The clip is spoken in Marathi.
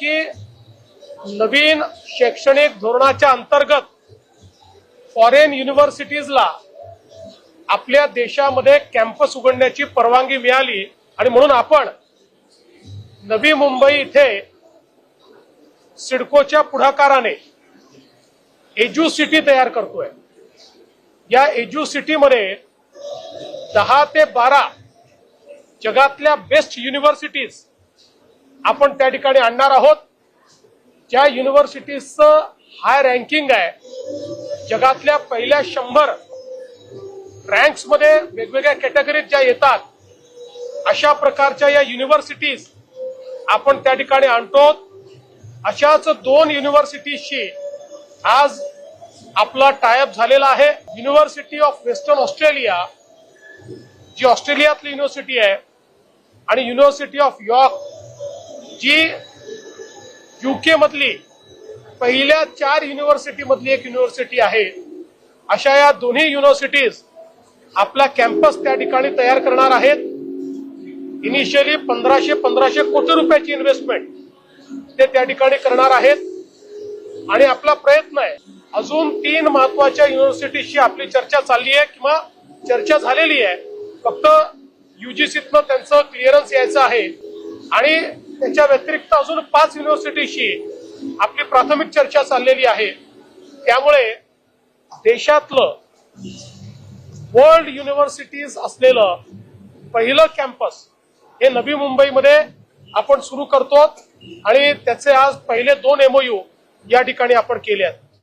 की नवीन शैक्षणिक धोरणाच्या अंतर्गत फॉरेन युनिव्हर्सिटीजला आपल्या देशामध्ये कॅम्पस उघडण्याची परवानगी मिळाली. आणि म्हणून आपण नवी मुंबई इथे सिडकोच्या पुढाकाराने एज्यू सिटी तयार करतोय. या एज्यू सिटीमध्ये दहा ते बारा जगातल्या बेस्ट युनिव्हर्सिटीज आपण त्या ठिकाणी आणणार आहोत. ज्या युनिव्हर्सिटीजचं हाय रँकिंग आहे जगातल्या पहिल्या शंभर रँक्समध्ये वेगवेगळ्या कॅटेगरीत ज्या येतात अशा प्रकारच्या या युनिव्हर्सिटीज आपण त्या ठिकाणी आणतो. अशाच दोन युनिव्हर्सिटीजशी आज आपला टायअप झालेला आहे. युनिव्हर्सिटी ऑफ वेस्टर्न ऑस्ट्रेलिया जी ऑस्ट्रेलियातली युनिव्हर्सिटी आहे आणि युनिव्हर्सिटी ऑफ यॉर्क जी युके मधली पहिल्या चार युनिव्हर्सिटी मधली एक युनिव्हर्सिटी आहे. अशा या दोन्ही युनिव्हर्सिटीज आपला कॅम्पस त्या ठिकाणी तयार करणार आहेत. इनिशियली पंधराशे पंधराशे कोटी रुपयाची इन्व्हेस्टमेंट ते त्या ठिकाणी करणार आहेत. आणि आपला प्रयत्न आहे अजून तीन महत्त्वाच्या युनिव्हर्सिटीशी आपली चर्चा चालली आहे किंवा चर्चा झालेली आहे. फक्त युजीसीतनं त्यांचं क्लिअरन्स यायचं आहे. आणि त्याच्या व्यतिरिक्त अजून पाच युनिव्हर्सिटीशी आपली प्राथमिक चर्चा चाललेली आहे. त्यामुळे देशातलं वर्ल्ड युनिव्हर्सिटीज असलेलं पहिलं कॅम्पस हे नवी मुंबईमध्ये आपण सुरू करतो आणि त्याचे आज पहिले दोन एमओयू या ठिकाणी आपण केले आहेत.